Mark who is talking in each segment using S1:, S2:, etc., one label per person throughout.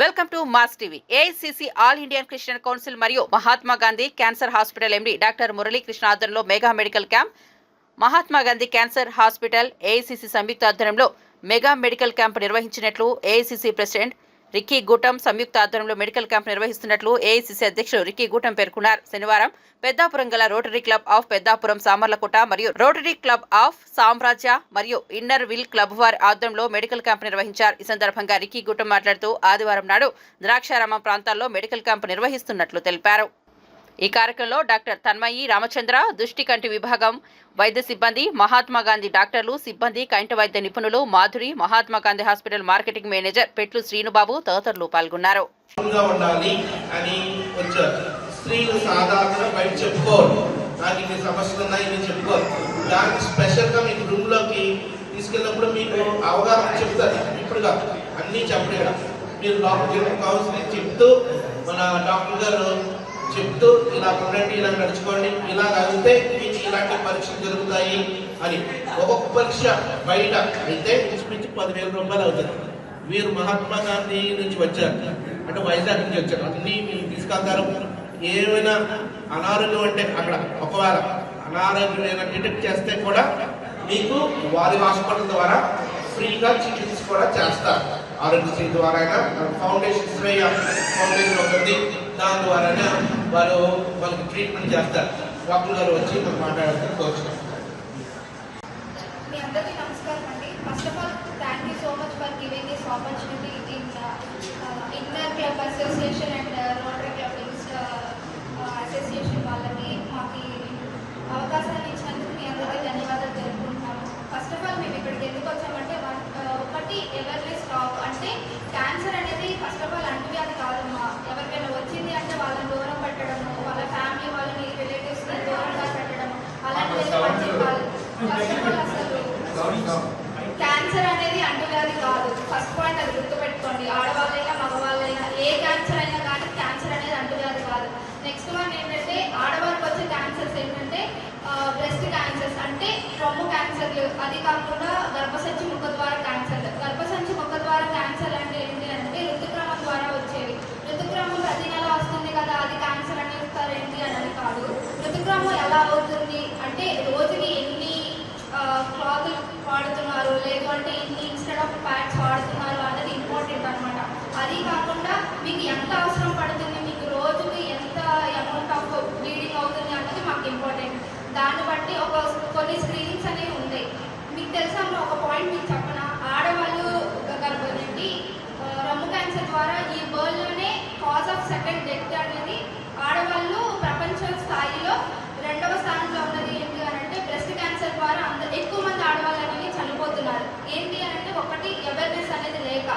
S1: Welcome to Mass TV. AICC all Indian Christian council మరియు Mahatma Gandhi cancer hospital MD doctor Muralikrishna ఆధ్వర్యంలో mega medical camp. Mahatma Gandhi cancer hospital AICC సంయుక్త ఆధ్వర్యంలో mega medical camp నిర్వహించినట్లు AICC president Ricky Gootam సంయుక్త ఆధ్వర్యంలో medical camp నిర్వహిస్తున్నట్లు AICC అధ్యక్షుడు Ricky Gootam పేర్కొన్నారు. శనివారం పెద్దాపురం గల Rotary Club of Peddapuram Samarlakota మరియు రోటరీ క్లబ్ ఆఫ్ సామ్రాజ్య మరియు ఇన్నర్ విల్ క్లబ్ వారి ఆధ్వర్యంలో మెడికల్ క్యాంప్ నిర్వహించారు. ఈ సందర్భంగా రిక్కీ గూటం మాట్లాడుతూ ఆదివారం నాడు ద్రాక్షారామం ప్రాంతాల్లో మెడికల్ క్యాంప్ నిర్వహిస్తున్నట్లు తెలిపారు. ఈ కార్యక్రమంలో డాక్టర్ తన్మయి రామచంద్ర దృష్టి కంటి విభాగం వైద్య సిబ్బంది మహాత్మా గాంధీ డాక్టర్లు సిబ్బంది కంటి వైద్య నిపుణులు Madhuri Mahatma Gandhi hospital marketing manager Petlu Srinubabu తదితరులు పాల్గొన్నారు.
S2: స్త్రీలు సాధారణంగా బయట చెప్పుకోరు. నాకు ఇన్ని సమస్యలు ఉన్నాయి ఇన్ని చెప్పుకోరు. దానికి స్పెషల్ మీకు రూమ్ తీసుకెళ్ళినప్పుడు మీకు అవగాహన చెప్తారు. ఇప్పుడుగా అన్నీ అన్ని చెప్పలేడు మీరు లోపల కౌన్సిలింగ్ చెప్తూ మన డాక్టర్ గారు చెప్తూ ఇలా ఉండండి ఇలా నడుచుకోండి ఇలా నడిస్తే మీకు ఇలాంటి పరీక్షలు జరుగుతాయి అని. ఒక్కొక్క పరీక్ష బయట అయితే ఇంచుమించు పదివేల రూపాయలు అవుతుంది. వీరు మహాత్మా గాంధీ నుంచి వచ్చారు. అంటే వైజాగ్ నుంచి వచ్చారు. అన్ని మీరు తీసుకెళ్తారు. ఏమైనా అనారోగ్యం అంటే అక్కడ ఒకవేళ అనారోగ్యం ఏమైనా డిటెక్ట్ చేస్తే కూడా మీకు వారి హాస్పిటల్ ద్వారా ఫ్రీగా చికిత్స కూడా చేస్తారు. ఆరోగ్యశ్రీ ద్వారా ఫౌండేషన్ శ్రేయ ఫౌండేషన్ ఉంటుంది దాని ద్వారానే వారు వాళ్ళకి ట్రీట్మెంట్ చేస్తారు. డాక్టర్ గారు వచ్చి మాకు మాట్లాడతారు కోరుచున్నాం
S3: మీ అందరికీ నమస్కారం అండి. First of all thank you so much for giving this opportunity in inner club association and Rotary Club association వాళ్ళకి మాకు ఈ అవకాశాన్ని ఇచ్చినందుకు మీ అందరికీ ధన్యవాదాలు తెలుపుకుంటున్నాము ఫస్ట్ ఆఫ్ ఆల్ మేము ఇక్కడికి ఎందుకు వచ్చామంటే వన్ ఒకటి అవేర్నెస్ టాక్ అంటే క్యాన్సర్ అనేది ఫస్ట్ ఆఫ్ ఆల్ అంటువ్యాధి కాదమ్మా ఎవరికైనా వచ్చింది అంటే వాళ్ళని దూరం పెట్టడము వాళ్ళ ఫ్యామిలీ వాళ్ళని రిలేటివ్స్ దూరంగా పెట్టడం అలాంటిది మంచిది కాదు ఫస్ట్ ఆఫ్ ఆల్ అసలు క్యాన్సర్ అనేది అంటువ్యాధి కాదు. ఫస్ట్ పాయింట్ అది గుర్తుపెట్టుకోండి. ఆడవాళ్ళైనా మగవాళ్ళైనా ఏ క్యాన్సర్ అయినా కానీ క్యాన్సర్ అనేది అంటువ్యాధి కాదు. నెక్స్ట్ వన్ ఏంటంటే ఆడవాళ్ళకి వచ్చే క్యాన్సర్స్ ఏంటంటే బ్రెస్ట్ క్యాన్సర్స్ అంటే రొమ్ము క్యాన్సర్లు అది కాకుండా గర్భసంచి ముఖ ద్వారా క్యాన్సర్లు గర్భసంచి ముఖ ద్వారా క్యాన్సర్ అంటే ఏంటి అంటే ఋతుక్రమం ద్వారా వచ్చేవి. ఋతుక్రమం ప్రతి నెల వస్తుంది కదా అది క్యాన్సర్ అని ఇస్తారు ఏంటి అని కాదు. ఋతుక్రమం ఎలా అవుతుంది అంటే రోజుకి ఎన్ని క్లాతులు వాడుతున్నారు లేదు అంటే ఇన్ని ఇన్స్టెడ్ ఆఫ్ ప్యాడ్స్ వాడుతున్నారు అనేది ఇంపార్టెంట్ అనమాట అది కాకుండా మీకు ఎంత అవసరం పడుతుంది మీకు రోజుకి ఎంత అమౌంట్ ఆఫ్ బ్లీడింగ్ అవుతుంది అన్నది మాకు ఇంపార్టెంట్ కాబట్టి ఒక కొన్ని స్క్రీన్ అనేవి ఉన్నాయి మీకు తెలుసా అమ్మ, ఒక పాయింట్ మీకు చెప్పన ఆడవాళ్ళు గర్భండి రొమ్ము క్యాన్సర్ ద్వారా ఈ వరల్డ్లోనే కాజ్ ఆఫ్ సెకండ్ డెత్ అనేది ఆడవాళ్ళు ప్రపంచ స్థాయిలో రెండవ స్థానంలో ఉన్నది ఏంటి అని అంటే బ్రెస్ట్ క్యాన్సర్ ద్వారా అందరు ఎక్కువ మంది ఆడవాళ్ళు అనేవి చనిపోతున్నారు ఏంటి అని అంటే ఒకటి అవేర్నెస్ అనేది లేక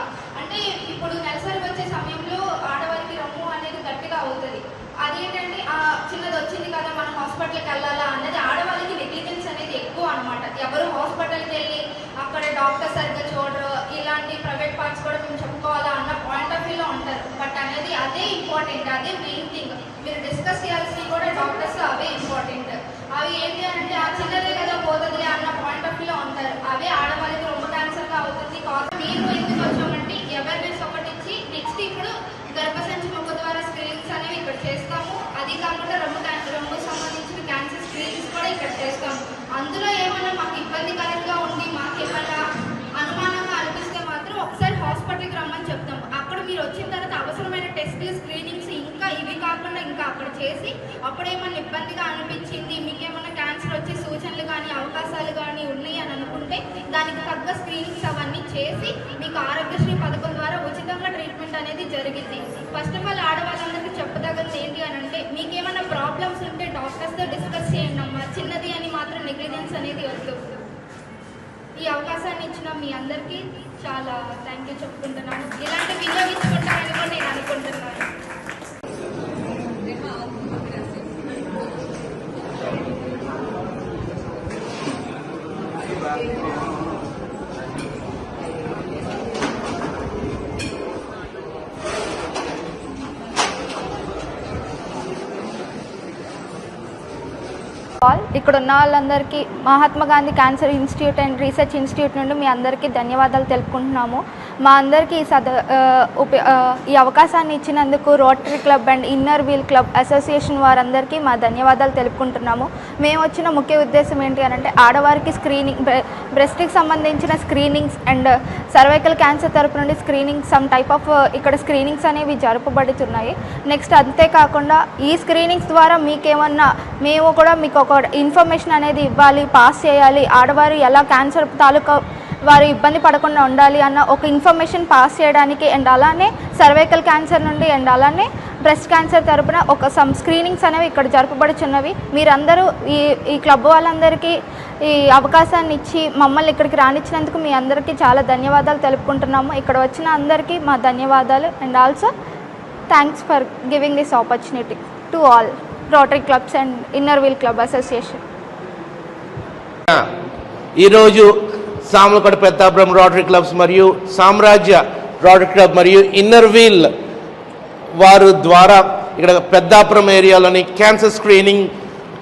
S3: అంటే ఇప్పుడు నెలసరి వచ్చే సమయంలో ఆడవారికి రొమ్ము అనేది గట్టిగా అవుతుంది అదేంటంటే ఆ చిన్నది వచ్చింది కదా మనం హాస్పిటల్కి వెళ్ళాలా అన్నది ఆడవాళ్ళకి నెగ్లిజెన్స్ అనేది ఎక్కువ అనమాట ఎవరు హాస్పిటల్కి వెళ్ళి అక్కడ డాక్టర్ సరిగ్గా చూడరు ఇలాంటి ప్రైవేట్ పార్ట్స్ కూడా మేము చెప్పుకోవాలా అన్న పాయింట్ ఆఫ్ వ్యూలో ఉంటారు బట్ అనేది అదే ఇంపార్టెంట్ అదే మెయిన్ థింగ్ మీరు డిస్కస్ చేయాల్సినవి కూడా డాక్టర్స్ అవే ఇంపార్టెంట్ అవి ఏంటి అంటే ఆ చిన్నదే కదా పోతుంది అన్న పాయింట్ ఆఫ్ వ్యూలో ఉంటారు. అవే ఆడవాళ్ళకి రొమ్ము క్యాన్సర్గా అవుతుంది. కాదు మీరు ఎందుకు వచ్చామంటే అవేర్నెస్ ఒకటి ఇచ్చి నెక్స్ట్ ఇప్పుడు గర్భసంచి మొక్క ద్వారా స్క్రీనింగ్స్ అనేవి ఇక్కడ చేస్తాము. అది కాకుండా రొమ్ము క్యాన్సర్ రొమ్ము సంబంధించిన క్యాన్సర్ స్క్రీనింగ్స్ కూడా ఇక్కడ చేస్తాము. అందులో ఏమైనా మాకు ఇబ్బందికరంగా ఉండి మాకు ఏమైనా అనుమానంగా అనిపిస్తే మాత్రం ఒకసారి హాస్పిటల్కి రమ్మని చెప్తాం అక్కడ మీరు వచ్చిన తర్వాత అవసరమైన టెస్టులు స్క్రీనింగ్స్ ఇంకా ఇవి కాకుండా ఇంకా అక్కడ చేసి అప్పుడేమన్నా ఇబ్బందిగా అనిపించింది మీకు క్యాన్సర్ వచ్చే సూచనలు కానీ అవకాశాలు కానీ ఉన్నాయి అని అనుకుంటే దానికి తగ్గ స్క్రీనింగ్స్ అవన్నీ చేసి మీకు ఆరోగ్యశ్రీ పథకం ద్వారా ఉచితంగా ట్రీట్మెంట్ అనేది జరిగింది. ఫస్ట్ ఆఫ్ ఆల్ ఆడవాళ్ళందరికీ చెప్పదగ్గది ఏంటి అని అంటే మీకు ప్రాబ్లమ్స్ ఉంటే డాక్టర్స్తో డిస్కస్ చేయండి అమ్మా. చిన్నది అని మాత్రం నెగ్లిజెన్స్ అనేది వద్దు. ఈ అవకాశాన్ని ఇచ్చిన మీ అందరికీ చాలా థ్యాంక్ యూ చెప్పుకుంటున్నాను. ఇలాంటి వినియోగించుకుంటారని కూడా నేను అనుకుంటున్నాను. Thank you.
S4: ఆల్ ఇక్కడ ఉన్న వాళ్ళందరికీ Mahatma Gandhi cancer institute and research institute నుండి మీ అందరికీ ధన్యవాదాలు తెలుపుకుంటున్నాము.
S3: మా అందరికీ ఈ సద ఉప- ఈ అవకాశాన్ని ఇచ్చినందుకు Rotary Club and Inner Wheel Club association వారందరికీ మా ధన్యవాదాలు తెలుపుకుంటున్నాము. మేము వచ్చిన ముఖ్య ఉద్దేశం ఏంటి అని అంటే ఆడవారికి స్క్రీనింగ్ బ్రెస్ట్కి సంబంధించిన స్క్రీనింగ్స్ అండ్ సర్వైకల్ క్యాన్సర్ తరపు నుండి స్క్రీనింగ్ సమ్ టైప్ ఆఫ్ ఇక్కడ స్క్రీనింగ్స్ అనేవి జరపబడుతున్నాయి. నెక్స్ట్ అంతేకాకుండా ఈ స్క్రీనింగ్స్ ద్వారా మీకేమన్నా మేము కూడా మీకు ఒక ఇన్ఫర్మేషన్ అనేది ఇవ్వాలి పాస్ చేయాలి. ఆడవారు ఎలా క్యాన్సర్ తాలూకా వారు ఇబ్బంది పడకుండా ఉండాలి అన్న ఒక ఇన్ఫర్మేషన్ పాస్ చేయడానికి అండ్ అలానే సర్వైకల్ క్యాన్సర్ నుండి అండ్ అలానే బ్రెస్ట్ క్యాన్సర్ తరపున ఒక సమ్ స్క్రీనింగ్స్ అనేవి ఇక్కడ జరపబడుచున్నవి. మీరందరూ ఈ ఈ క్లబ్ వాళ్ళందరికీ ఈ అవకాశాన్ని ఇచ్చి మమ్మల్ని ఇక్కడికి రానిచ్చినందుకు మీ అందరికీ చాలా ధన్యవాదాలు తెలుపుకుంటున్నాము. ఇక్కడ వచ్చిన అందరికీ మా ధన్యవాదాలు. And also thanks for giving this opportunity to all. Rotary clubs and inner wheel club association
S5: ఈరోజు సామలకోట పెద్దాపురం రోటరీ క్లబ్స్ మరియు సామ్రాజ్య రోటరీ క్లబ్ మరియు ఇన్నర్ వీల్ వారు ద్వారా ఇక్కడ పెద్దాపురం ఏరియాలోని క్యాన్సర్ స్క్రీనింగ్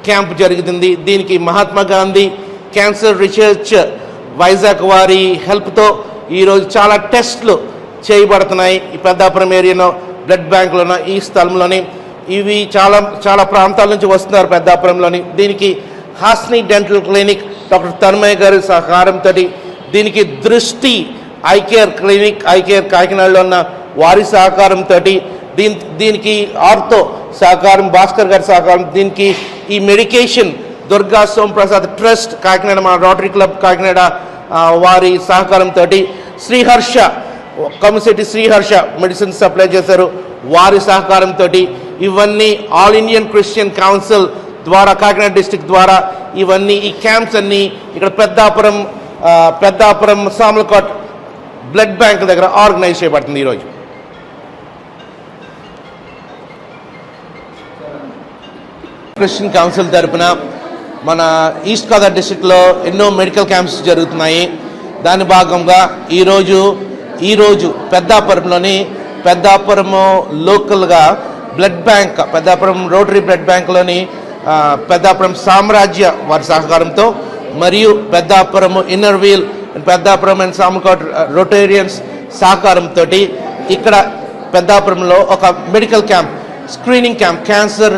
S5: క్యాంప్ జరుగుతుంది దీనికి మహాత్మా గాంధీ క్యాన్సర్ రీసెర్చ్ వైజాగ్ వారి హెల్ప్తో ఈరోజు చాలా టెస్ట్లు చేయబడుతున్నాయి. ఈ పెద్దాపురం ఏరియాలో బ్లడ్ బ్యాంకులోనో ఈ స్థలంలోని ఇవి చాలా చాలా ప్రాంతాల నుంచి వస్తున్నారు పెద్దాపురంలోని. దీనికి Hasni dental clinic doctor Tanmayya గారి సహకారంతో దీనికి Drishti eye care clinic eye care కాకినాడలో ఉన్న వారి సహకారంతో దీని దీనికి ఆర్తో సహకారం భాస్కర్ గారి సహకారం దీనికి ఈ మెడికేషన్ దుర్గా సోమప్రసాద్ ట్రస్ట్ కాకినాడ మా రోటరీ క్లబ్ కాకినాడ వారి సహకారంతో శ్రీహర్ష కమిసెట్టి శ్రీహర్ష మెడిసిన్ సప్లై చేశారు. వారి సహకారంతో ఇవన్నీ ఆల్ ఇండియన్ క్రిస్టియన్ కౌన్సిల్ ద్వారా కాకినాడ డిస్టిక్ ద్వారా ఇవన్నీ ఈ క్యాంప్స్ అన్నీ ఇక్కడ పెద్దాపురం పెద్దాపురం సామలకోట్ బ్లడ్ బ్యాంక్ దగ్గర ఆర్గనైజ్ చేయబడుతుంది ఈరోజు. క్రిస్టియన్ కౌన్సిల్ తరపున మన ఈస్ట్ గోదావరి డిస్టిక్లో ఎన్నో మెడికల్ క్యాంప్స్ జరుగుతున్నాయి. దాని భాగంగా ఈరోజు ఈరోజు పెద్దాపురంలోని పెద్దాపురము లోకల్గా blood bank Peddapuram rotary blood బ్యాంక్లోని Peddapuram Samrajya వారి సహకారంతో మరియు Peddapuram inner wheel Peddapuram and Samalkot rotarians సహకారంతో ఇక్కడ పెద్దాపురంలో ఒక medical camp screening camp cancer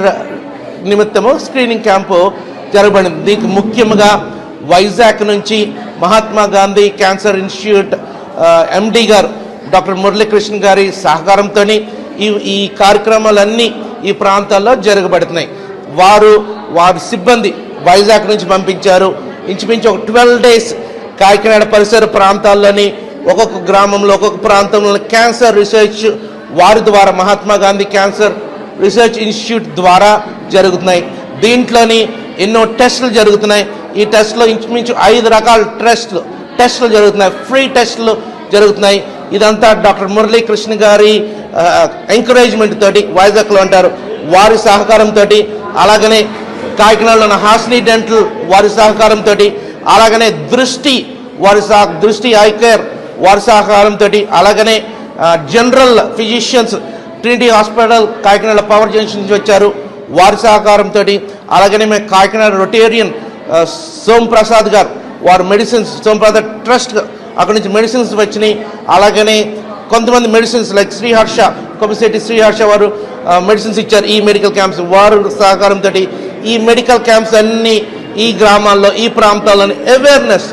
S5: నిమిత్తము స్క్రీనింగ్ క్యాంపు జరగబడింది. దీనికి ముఖ్యంగా వైజాగ్ నుంచి Mahatma Gandhi cancer institute MD గారు డాక్టర్ మురళీకృష్ణ గారి సహకారంతో ఈ ఈ కార్యక్రమాలన్నీ ఈ ప్రాంతాల్లో జరగబడుతున్నాయి. వారు వారి సిబ్బంది వైజాగ్ నుంచి పంపించారు. ఇంచుమించు ఒక ట్వెల్వ్ డేస్ కాకినాడ పరిసర ప్రాంతాల్లోని ఒక్కొక్క గ్రామంలో ఒక్కొక్క ప్రాంతంలో క్యాన్సర్ రీసెర్చ్ వారి ద్వారా Mahatma Gandhi cancer research institute ద్వారా జరుగుతున్నాయి. దీంట్లోని ఎన్నో టెస్టులు జరుగుతున్నాయి. ఈ టెస్ట్లో ఇంచుమించు ఐదు రకాల టెస్టులు టెస్టులు జరుగుతున్నాయి. ఫ్రీ టెస్టులు జరుగుతున్నాయి. ఇదంతా డాక్టర్ మురళీకృష్ణ గారి ఎంకరేజ్మెంట్ తోటి వైజాగ్లో అంటారు వారి సహకారంతో అలాగనే కాకినాడలో ఉన్న హాస్ని డెంటల్ వారి సహకారంతో అలాగనే దృష్టి వారి సహ దృష్టి ఐ కేర్ వారి సహకారంతో అలాగనే general physicians Trinity hospital Kakinada power junction నుంచి వచ్చారు వారి సహకారంతో అలాగనే మేము కాకినాడ రొటేరియన్ సోమప్రసాద్ గారు వారు మెడిసిన్స్ సోమప్రసాద్ ట్రస్ట్ అక్కడి నుంచి మెడిసిన్స్ వచ్చినాయి అలాగనే కొంతమంది మెడిసిన్స్ లైక్ శ్రీహర్ష కొమిశెట్టి శ్రీహర్ష వారు మెడిసిన్స్ ఇచ్చారు ఈ మెడికల్ క్యాంప్స్ వారు సహకారంతో ఈ మెడికల్ క్యాంప్స్ అన్నీ ఈ గ్రామాల్లో ఈ ప్రాంతాల్లోని అవేర్నెస్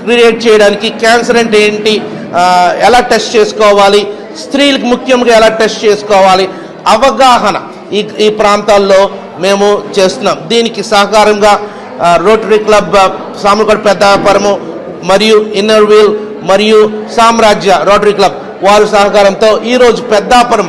S5: క్రియేట్ చేయడానికి క్యాన్సర్ అంటే ఏంటి ఎలా టెస్ట్ చేసుకోవాలి స్త్రీలకు ముఖ్యంగా ఎలా టెస్ట్ చేసుకోవాలి అవగాహన ఈ ఈ ప్రాంతాల్లో మేము చేస్తున్నాం. దీనికి సహకారంగా రోటరీ క్లబ్ ఆ, పెద్దాపురము మరియు ఇన్నర్ వీల్ మరియు సామ్రాజ్య రోటరీ క్లబ్ వారి సహకారంతో ఈరోజు పెద్దాపురం